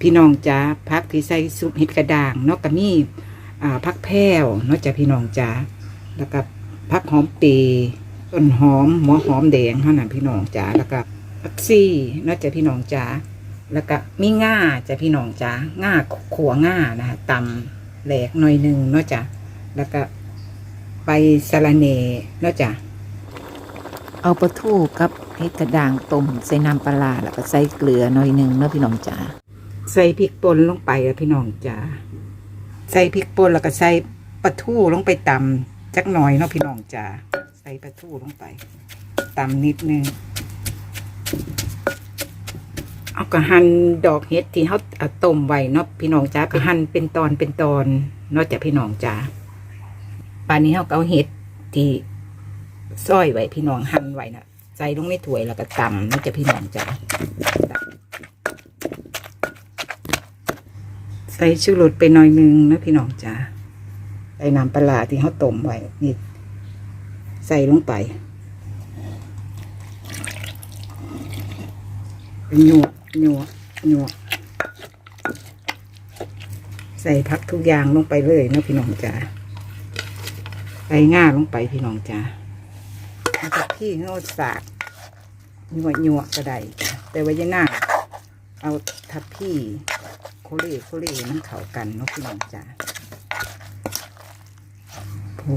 พี่น้องจ้าพักที่ใส่ซุปเห็ดกระด่างเนาะก็มีอ่าพักแพ้วเนาะจ้ะพี่น้องจ้าแล้วก็พักหอมเปรย์ต้นหอมหัวหอมแดงเท่านั้นพี่น้องจ้าแล้วก็พักซี่เนาะจ้ะพี่น้องจ้าแล้วก็มีง่าจ้ะพี่น้องจ้าง่าขัวง่านะคะตำแหลกหน่อยหนึ่งเนาะจ้ะแล้วก็ไปสะระเนเนาะจ้ะเอาปลาทูกับเห็ดกระด่างต้มใส่น้ำปลาแล้วก็ใส่เกลือหน่อยหนึ่งเนาะพี่น้องจ๋า ใส่พริกป่นลงไปแล้วพี่น้องจ๋าใส่พริกป่นแล้วก็ใส่ปลาทูลงไปตำจักหน่อยเนาะพี่น้องจ๋าใส่ปลาทูลงไปตำนิดนึงเอาก็หั่นดอกเห็ดที่เขาต้มไว้เนาะพี่น้องจ๋าก็หั่นเป็นตอนเป็นตอนเนาะจ้ะพี่น้องจ๋าป่านนี้เขาเอาเห็ดที่ซอยไว้พี่น้องหั่นไว้นะใส่ลงในถ้วยแล้วก็ตำนี่จะพี่น้องจ้า ใส่ชูรสไปหน่อยนึงนะพี่น้องจ้าใส่น้ำปลาที่เขาต้มไว้นี่ใส่ลงไปหยวหยวหยวใส่พักทุกอย่างลงไปเลยนะพี่น้องจ้าใส่ง่าลงไปพี่น้องจ้าเอาทับพี่เขาสากหยวหยวก็ได้จ้ะแต่ว่าจะน่า เอาทับพี่โคเล่โคเล่มันเข้ากันเนาะพี่น้องจ้าพู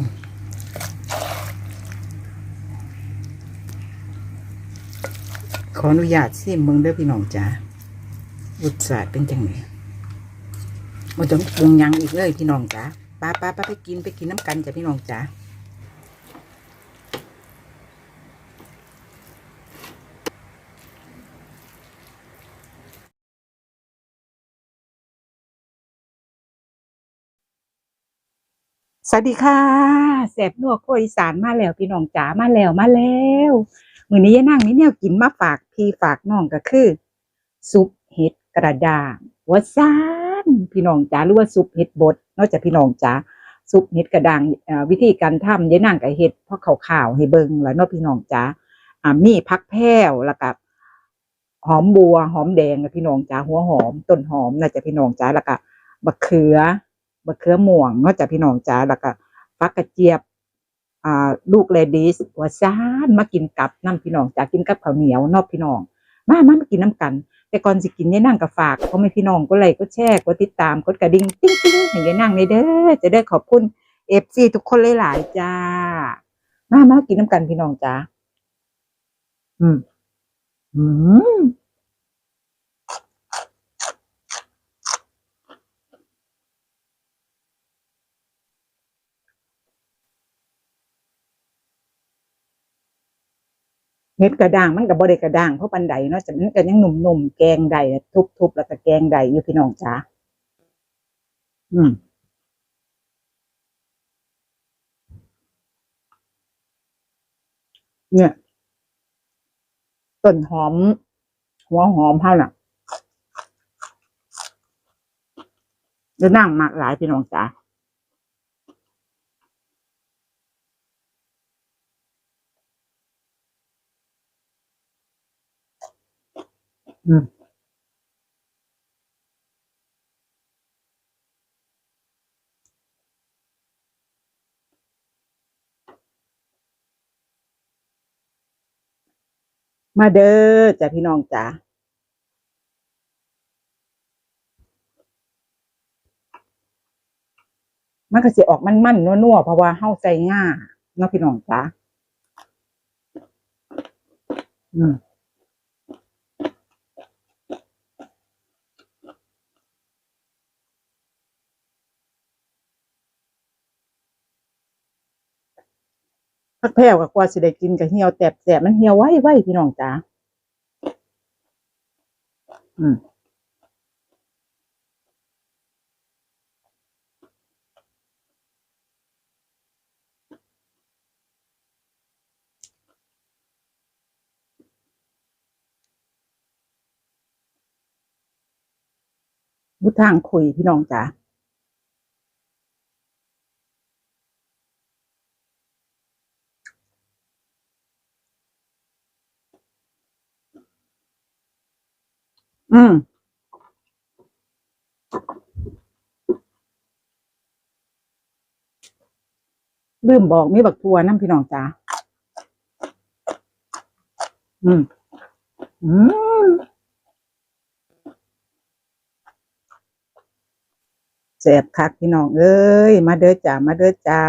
ขออนุญาตซิมเมืองเด้อพี่น้องจ้ารสชาติเป็นจังไงมันต้องปรุงยังอีกเลยพี่น้องจ้าป้าป้าป้าไปกินไปกินน้ำกันจ้ะพี่น้องจ้า สวัสดีค่ะแสบนัวโคอีสานมาแล้วพี่น้องจ๋ามาแล้วมาแล้วมื้อนี้ยายนั่งนี่แนวกินมาฝากพี่ฝากน้องก็คือ ซุปเห็ดกระด้างหัวซานพี่น้องจ๋าหรือว่าซุปเห็ดบดนอกจากพี่น้องจ๋าซุปเห็ดกระด้างวิธีการทำยายนั่งกับเห็ดเพราะขาวๆให้เบิ่งแล้วเนาะพี่น้องจ๋าอ่ามีผักแพรวแล้วก็หอมบัวหอมแดงนะพี่น้องจ๋าหัวหอมต้นหอมน่าจะพี่น้องจ๋าแล้วก็บักเขือ บะเขือม่วงเนอกจากพี่น้องจ้าแล้วก็ฟักกระเจี๊ยบอ่าลูกเลดิสหัวซานมากินกับน้ำพี่น้องจ้ากินกับข้าวเหนียวนอกพี่น้องมามามากินน้ำกัน แต่ก่อนสิกินยายนั่งกับฝากเพราะไม่พี่น้องก็ไลค์ก็แชร์กดติดตามกดกระดิ่งติ้งติ้งให้ยายนั่งเลยเด้อจะได้ขอบคุณเอฟซีทุกคนหลายๆจ้า มามากินน้ำกันพี่น้องจ้าอืมอืม เฮ็ดกระด้างมันก็บ่ได้กระด้างเพราะปันใดเนาะจะมันก็ยังหนุ่มๆแกงใดทุบๆแล้วก็แกงใดอยู่พี่น้องจ๋าอืมเนี่ยต้นหอม หัวหอมเฮาน่ะจะนั่งมากหลายพี่น้องจ๋า อืมมาเด้อจ้ะพี่น้องจ๋ามันก็สิออกมันๆนัวๆเพราะว่าเฮาใส่ง่าเนาะพี่น้องจ๋าอืม พักแพ้วกับกว่าสิได้กินกับเหี่ยวแตบแสบมันเหี่ยวไว้ไว้พี่น้องจ๋าอืมบุทางคุยพี่น้องจ๋า อืมลืมบอกมีบักทัวน้ำพี่น้องจ้าอืม อืมแสบคักพี่น้องเอ้ย มาเด้อจ้า มาเด้อจ้า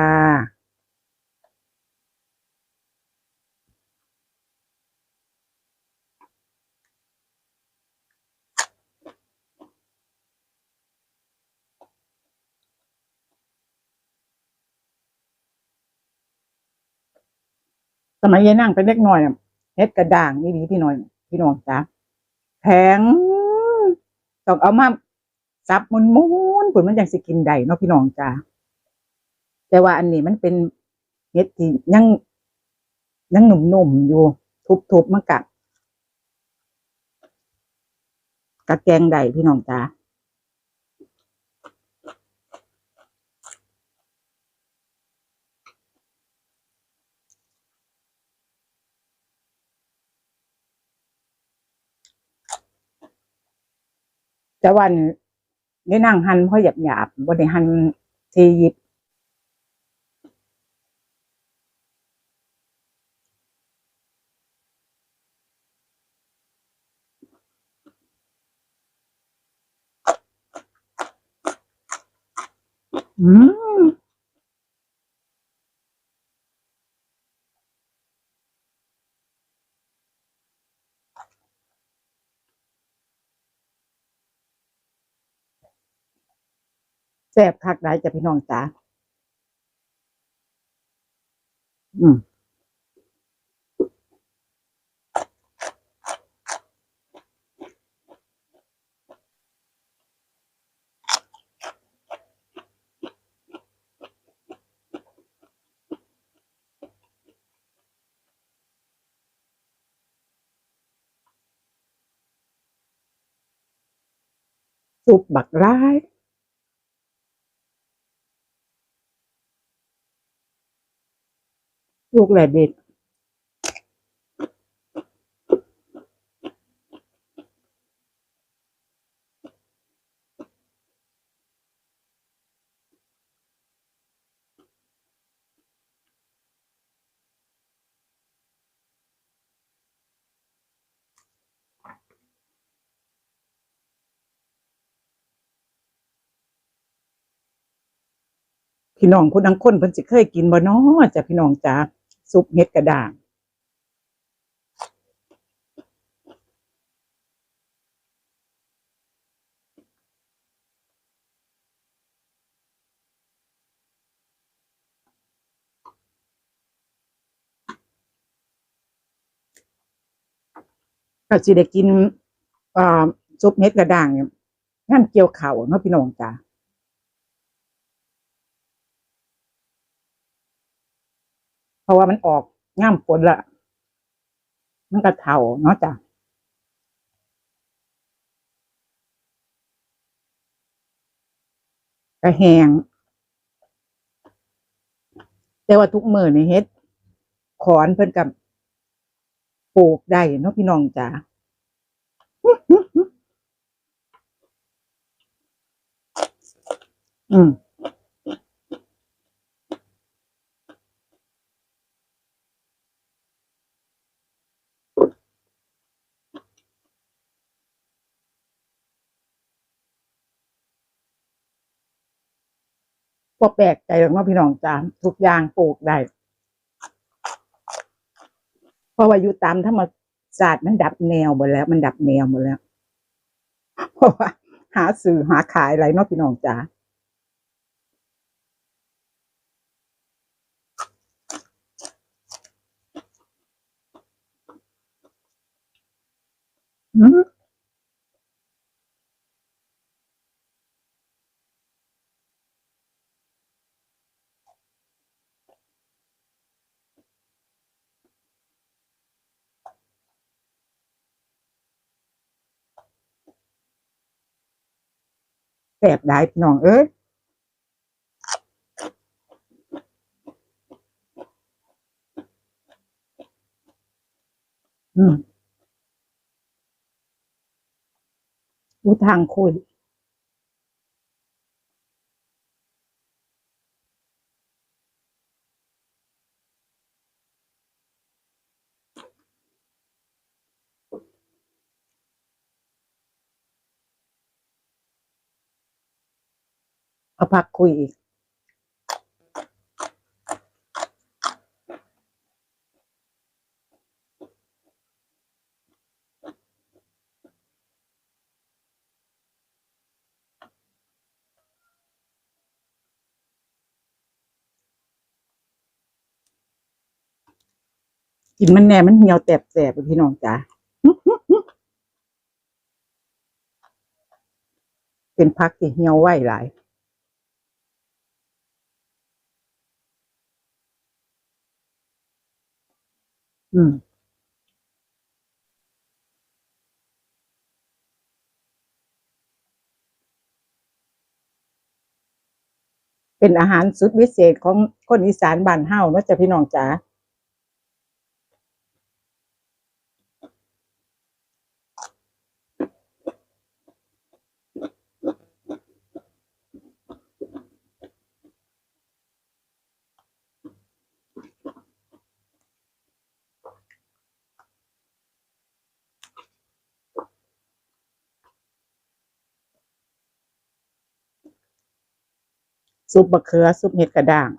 สมัยยายนั่งเป็นเล็กน้อยเฮ็ดกระด่างนี่ดีพี่น้อยพี่น้องจ้าแข็งต้องเอามาซับมุนมุนผลมันยังสิกินได้เนาะพี่น้องจ้าแต่ว่าอันนี้มันเป็นเฮ็ดที่ยังยังหนุ่มๆอยู่ ทุบๆมันกะกะแกงได้พี่น้องจ้า แต่วันได้นั่งหันเพราะหยาบหยาบๆบ่ได้หันทียิบอืม แซ่บคักได้จ้ะพี่น้องจ๋าอืมสุปบักร้าย ลูกแหลเด็ด พี่น้องผู้นังคนเพิ่นสิเคยกินบ่น้อจ้ะพี่น้องจ้า ซุปเห็ดกระด้างก็สิได้กินอ่อซุปเห็ดกระด้างเนี่ยงานเกี่ยวข้าวเนาะพี่น้องจ้า เพ ราะว่ามันออกง่ามฝนละมันก็เท่าเนาะจ้ะก็แหงแต่ว่าทุกมือในเฮ็ด ขอนเพิ่นกับปลูกได้เนาะพี่น้องจ้ะอืม ก็แปลกใจหรอกเนาะพี่น้องจ้าทุกอย่างปลูกได้เพราะว่าอยู่ตามธรรมศาสตร์มันดับแนวหมดแล้ว มันดับแนวหมดแล้ว เพราะว่า หาสื่อหาขายอะไรเนาะพี่น้องจ้าอืม สบได้พี่น้องเอ้ยอืมอุทางคุย เอาพักคุยอีก กินมันแน่มันเหี่ยวแตบแสบพี่น้องจ๋าเป็นพักที่เหี่ยวไหวหลาย อืมเป็นอาหารสุดวิเศษของคนอีสานบ้านเฮาเนาะจ้ะพี่น้องจ๋า ซุปบะเขือซุปเห็ดกระด้าง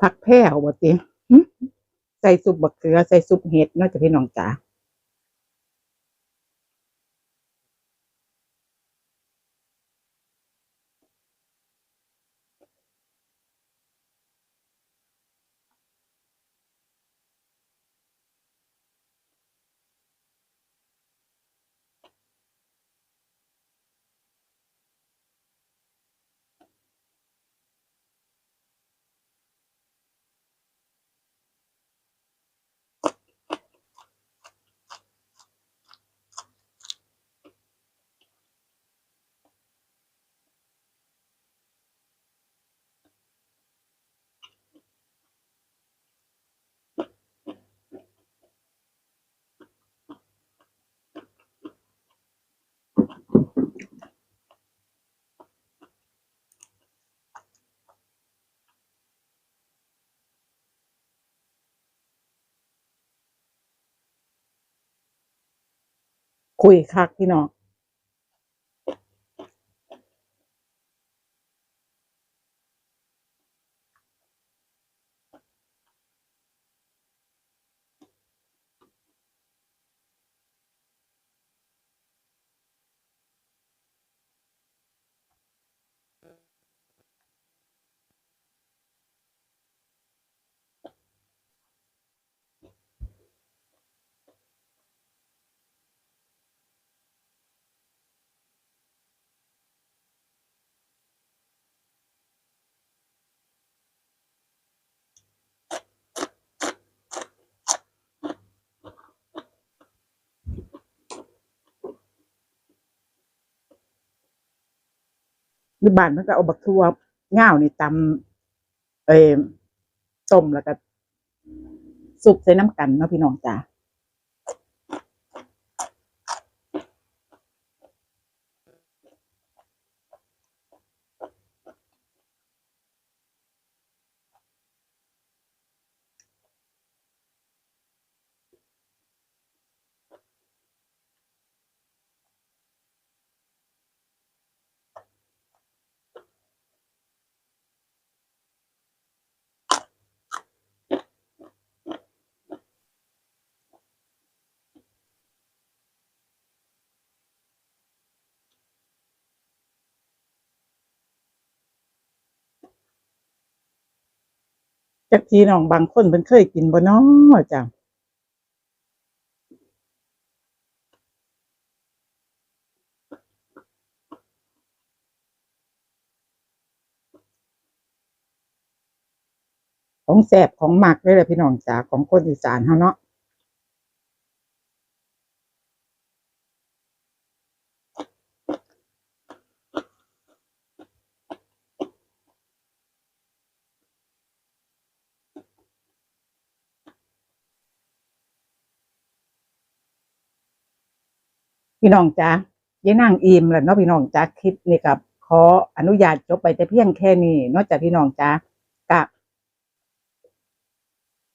ผักแพร่วบ่ติใส่ซุปบะเขือ ใส่ซุปเห็ดน่าจะพี่น้องจ๋า คุยคักพี่น้อง หรือบ้านมันก็เอาบักทั่วง่าวนี่ตำเอ่อต้มแล้วก็สุกใส่น้ำกันเนาะพี่น้องจ้า จากพี่น้องบางคนเพิ่นเคยกินบ่น้อจ้ะของแสบของหมักเลยแหละพี่น้องจ๋าของคนอีสานเฮาเนาะ พี่น้องจ๋ายายนางอิ่มแล้วเนาะพี่น้องจ๋าคลิปนี้กับขออนุญาตจบไปแต่เพียงแค่นี้นอกจากพี่น้องจ๋ากับ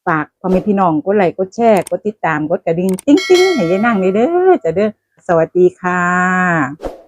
ฝากพอมีพี่น้องกดไลค์กดแชร์กดติดตามกดกระดิ่งติ๊งติ๊งให้ยายนั่งเลยเด้อจะเด้อสวัสดีค่ะ